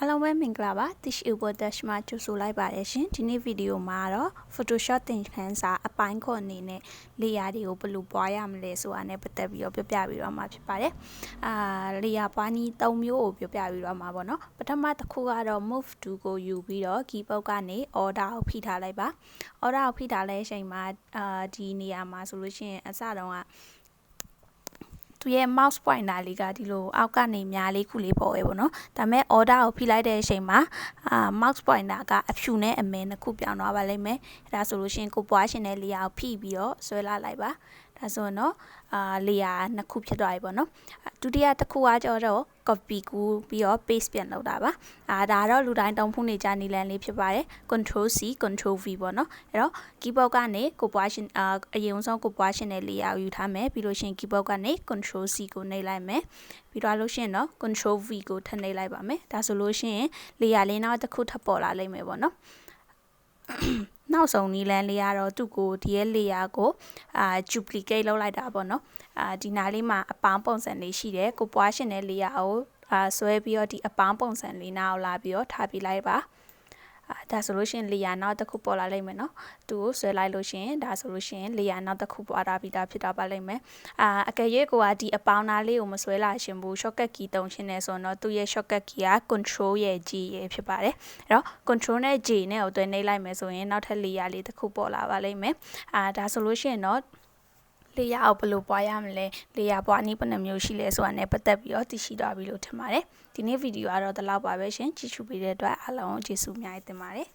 အားလုံးပဲမင်္ဂလာပါ Tish Uber Dash မှာကြိုဆိုလိုက်ပါတယ်ရှင်ဒီနေ့ဗီဒီယိုမှာတော့ Photoshop သင်ခန်းစာအပိုင်းခွန်အနေနဲ့လေယာတွေကိုဘယ်လိုပွားရမလဲဆိုတာနဲ့ပတ်သက်ပြီးတော့ပြပြပြီးတော့မှာဖြစ်ပါတယ်အာလေယာပွားနည်း၃မျိုးကိုပြပြပြီးတော့မှာပေါ့နော်ပထမတစ်ခုကတော့ move to ကိုယူပြီးတော့ keyboard ကနေ order ကိုဖိထားလိုက်ပါ order ကိုဖိထားတဲ့အချိန်မှာအာဒီနေရာမှာဆိုလို့ရှိရင်အစတုန်းက သူရဲ့ mouse pointer လေးကဒီလိုအောက်ကနေများလေးခုလေးပေါ်ရဲပေါ့နော်ဒါပေမဲ့ order ကိုဖိလိုက်တဲ့အချိန်မှာအာ mouse pointer ကအဖြူနဲ့အမဲနှစ်ခုပြောင်းသွားပါလိမ့်မယ်အဲဒါဆိုလို့ရှိရင်ကိုပွားရှင်တဲ့လေယာကိုဖိပြီးတော့ဆွဲလာလိုက်ပါ ဒါဆိုရင်တော့အာလေယာနှစ်ခုဖြစ်သွားပြီပေါ့နော်ဒုတိယတစ်ခုကကျတော့ copy ကူးပြီးတော့ paste ပြန်လုပ်တာပါအာဒါတော့လူတိုင်းတုံးဖုန်းနေကြနေလန်းလေးဖြစ်ပါတယ် control C control V ပေါ့နော်အဲ့တော့ keyboard ကနေကိုပွားရှင်အာအရင်ဆုံးကိုပွားရှင်တဲ့လေယာကိုယူထားမယ်ပြီးလို့ရှိရင် keyboard ကနေ control C ကိုနှိပ်လိုက်မယ်ပြီးတော့လို့ရှိရင်တော့ control V ကိုထပ်နှိပ်လိုက်ပါမယ်ဒါဆိုလို့ရှိရင်လေယာလေးနောက်တစ်ခုထပ်ပေါ်လာလိမ့်မယ်ပေါ့နော် နောက်ဆုံးနီလန်းလေးကတော့သူ့ကိုဒီရဲ့ layer ကိုအာ duplicate လုပ်လိုက်တာပေါ့နော်အာဒီနားလေးမှာအပေါင်းပုံစံလေးရှိတယ်ကိုပွားရှင်တဲ့ layer ကိုအာဆွဲပြီးတော့ဒီအပေါင်းပုံစံလေးနားကိုလာပြီးတော့ထားပြလိုက်ပါ အာဒါဆိုလို့ရှိရင်လေယာနောက်တစ်ခုပေါ်လာလိမ့်မယ်နော်သူကိုဆွဲလိုက်လို့ရှိရင်ဒါဆိုလို့ရှိရင်လေယာနောက်တစ်ခုပေါ်လာပြီးသားဖြစ်တော့ပါလိမ့်မယ်အာအကယ်၍ကိုကဒီအပေါင်းသားလေးကိုမဆွဲလာရှင်ဘူး shortcut key တုံးရှင်းနေဆိုတော့သူ့ရဲ့ shortcut key က control ရဲ့ G ရဲ့ဖြစ်ပါတယ်အဲ့တော့ control နဲ့ G နဲ့ကိုတွဲနှိပ်လိုက်မယ်ဆိုရင်နောက်ထပ်လေယာလေးတစ်ခုပေါ်လာပါလိမ့်မယ်အာဒါဆိုလို့ရှိရင်တော့ လေယာအောင်ဘယ်လိုပွားရမလဲလေယာပွားနည်းဘယ်နှမျိုးရှိလဲဆိုတာနဲ့ပတ်သက်ပြီးတော့သိရှိသွားပြီလို့ထင်ပါတယ်ဒီနေ့ဗီဒီယိုကတော့ဒီလောက်ပါပဲရှင်ကြည့်ရှုပေးတဲ့အတွက်အားလုံးကျေးဇူးအများကြီးတင်ပါတယ်